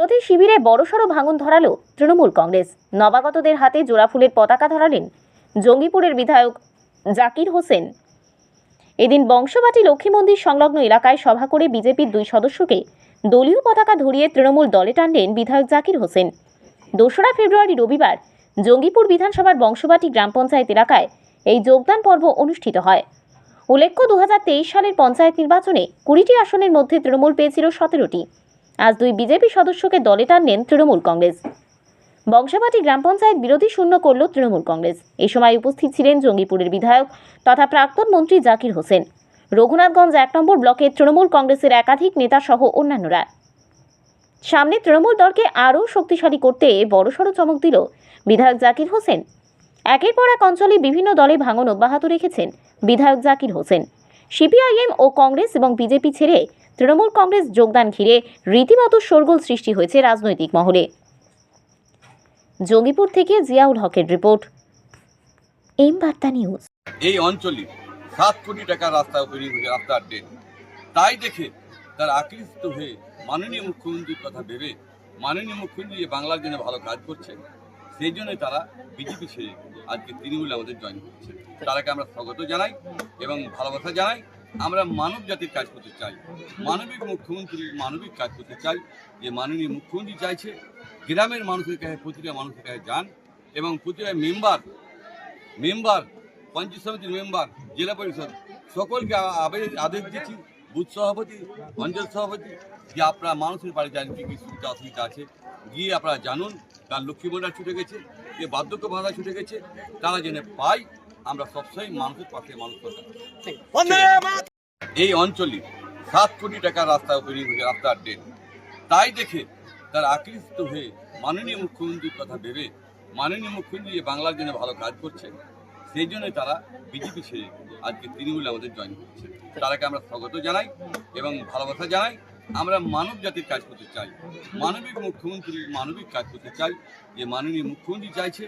বিরোধী শিবিরে বড়সড় ভাঙন ধরালো তৃণমূল কংগ্রেস। নবাগতদের হাতে জোড়াফুলের পতাকা ধরালেন জঙ্গিপুরের বিধায়ক জাকির হোসেন। এদিন বংশবাটি লক্ষ্মী মন্দির সংলগ্ন এলাকায় সভা করে বিজেপির দুই সদস্যকে দলীয় পতাকা ধরিয়ে তৃণমূল দলে টানলেন বিধায়ক জাকির হোসেন। দোসরা ফেব্রুয়ারি রবিবার জঙ্গিপুর বিধানসভার বংশবাটি গ্রাম পঞ্চায়েত এলাকায় এই যোগদান পর্ব অনুষ্ঠিত হয়। উল্লেখ্য দু হাজার তেইশ সালের পঞ্চায়েত নির্বাচনে কুড়িটি আসনের মধ্যে তৃণমূল পেয়েছিল সতেরোটি। আজ দুই বিজেপি সদস্যকে দলে টানলেন তৃণমূল কংগ্রেস। বংশাবাটি গ্রাম পঞ্চায়েত বিরোধী শূন্য করল তৃণমূল কংগ্রেস। এই সময় উপস্থিত ছিলেন জঙ্গিপুরের বিধায়ক তথা প্রাক্তন মন্ত্রী জাকির হোসেন। রঘুনাথগঞ্জ এক নম্বর ব্লকে তৃণমূল কংগ্রেসের একাধিক নেতা সহ অন্যান্যরা। সামনে তৃণমূল দলকে আরও শক্তিশালী করতে বড়সড় চমক দিল বিধায়ক জাকির হোসেন। একের পর এক অঞ্চলে বিভিন্ন দলে ভাঙন অব্যাহত রেখেছেন বিধায়ক জাকির হোসেন। সিপিআইএম ও কংগ্রেস এবং বিজেপি ছেড়ে তৃণমূল কংগ্রেস যোগদান ঘিরে রীতিমতো শোরগোল সৃষ্টি হয়েছে রাজনৈতিক মহলে। জঙ্গিপুর থেকে জিয়াউল হকের রিপোর্ট এম বার্তা নিউজ। এই অঞ্চলে সাত কোটি টাকার রাস্তা তৈরি হয়েছে রাস্তার ড্রেন তাই দেখে তার আকৃষ্ট হয়ে মাননীয় মুখ্যমন্ত্রীর কথা ভেবে মাননীয় মুখ্যমন্ত্রী যে বাংলার জন্য ভালো কাজ করছে, সেই জন্যই তারা বিজেপি ছেড়ে আজকে তৃণমূলে আমাদের জয়েন করছে। তারাকে আমরা স্বাগত জানাই এবং ভালোবাসা জানাই। আমরা মানব জাতির কাজ করতে চাই। মানবিক মুখ্যমন্ত্রী মানবিক কাজ করতে চাই। যে মাননীয় মুখ্যমন্ত্রী চাইছে, গ্রামের মানুষের কাছে প্রতিটা মানুষের কাছে যান এবং প্রতিটা মেম্বার মেম্বার, পঞ্চায়েত সমিতির মেম্বার, জেলা পরিষদ, সকলকে আদেশ দিচ্ছি। বুথ সভাপতি, অঞ্চল সভাপতি, যে আপনারা মানুষের বাড়ি যান, কী কী সুবিধা অসুবিধা আছে, গিয়ে আপনারা জানুন। তার লক্ষ্মী ভাণ্ডার ছুটে গেছে, যে বার্ধক্য ভাতা ছুটে গেছে, তারা জেনে পাই আমরা সবসময় মানুষের পাশে মানুষ এই অঞ্চলে সাত কোটি টাকার রাস্তা তৈরি হয়েছে রাস্তার ড্রেন তাই দেখে তার আকৃষ্ট হয়ে মাননীয় মুখ্যমন্ত্রীর কথা ভেবে মাননীয় মুখ্যমন্ত্রী যে বাংলার জন্য ভালো কাজ করছে সেই জন্যই তারা বিজেপি ছেড়ে আজকে তৃণমূলে আমাদের জয়েন করছে। তারাকে আমরা স্বাগত জানাই এবং ভালোবাসা জানাই। আমরা মানব জাতির কাজ করতে চাই। মানবিক মুখ্যমন্ত্রী মানবিক কাজ করতে চাই। যে মাননীয় মুখ্যমন্ত্রী চাইছে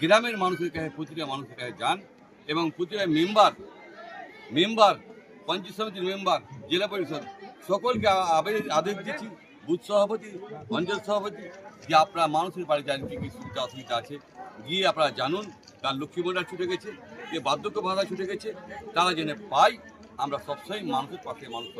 গ্রামের মানুষের কাছে, প্রতিটা মানুষের কাছে যান এবং প্রতিটা মেম্বার মেম্বার, পঞ্চায়েত সমিতির মেম্বার, জেলা পরিষদ, সকলকে আদেশ দিচ্ছি, বুথ সভাপতি অঞ্চল সভাপতি, যে আপনারা মানুষের বাড়ি জানেন কী কী সুবিধা অসুবিধা আছে, গিয়ে আপনারা জানুন তার লক্ষ্মী ভাণ্ডার ছুটে গেছে, যে বার্ধক্য ভাতা ছুটে গেছে, তারা জেনে পাই আমরা সবসময় মানুষের পাশে মানুষ